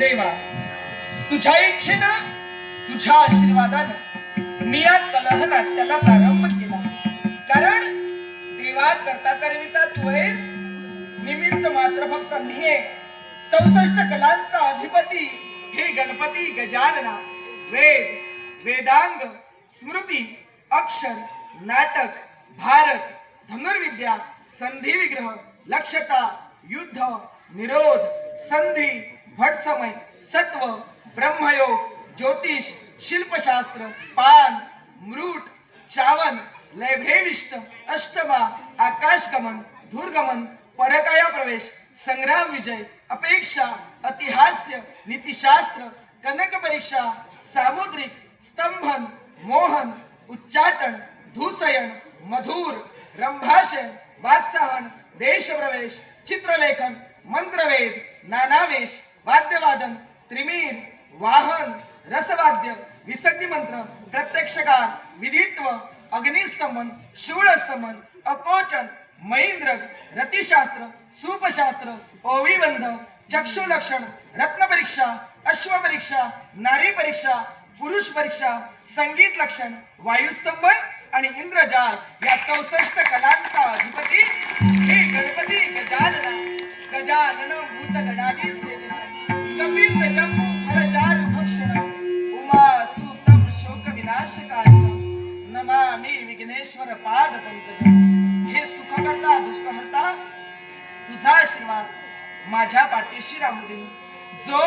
देवा तुझ्या इच्छेनं तुझ्या आशीर्वादानं मी या कलह नाट्याला प्रारंभ केला. कारण देवा करता करविता तू आहेस. निमित्त मात्र फक्त मी आहे चौसष्ट कलांचा अधिपती हे गणपती गजानना. वेद वेदांग स्मृती अक्षर नाटक भारत धनुर्विद्या संधी विग्रह लक्षता युद्ध निरोध संधी भटसमय सत्व ब्रह्मयोग ज्योतिष शिल्पशास्त्र पान मृट चावन लयभेविष्ट अष्टमा आकाशगमन धूर्गमन परकाया प्रवेश संग्राम विजय अपेक्षा अतिहास्य नीतिशास्त्र कनक परीक्षा सामुद्रिक स्तंभन मोहन उच्चाटन धूसयन मधुर रंभाषण वात्साहन देशप्रवेश चित्रलेखन मंत्रवेद नानावेश वाद्यवादन त्रिमीर वाहन रसवाद्य विसर्गी मंत्र प्रत्यक्षकार विधित्व अग्निस्तमन शूळस्तमन अकोचन महेंद्र रतिशास्त्र सूपशास्त्र ओविबंध चक्षुलक्षण रत्नपरीक्षा अश्वपरीक्षा नारी परीक्षा पुरुष परीक्षा संगीत लक्षण वायुस्तंभन आणि इंद्रजाल या चौसष्ट कलांचा अधिपती हे गणपती गजानन गजानन भूत गणाधी विघ्नेश्वर पाद पंकज हे सुख करता दुःख हरता तुझा आशीर्वाद माझ्या पाठीशी राहू दे. जो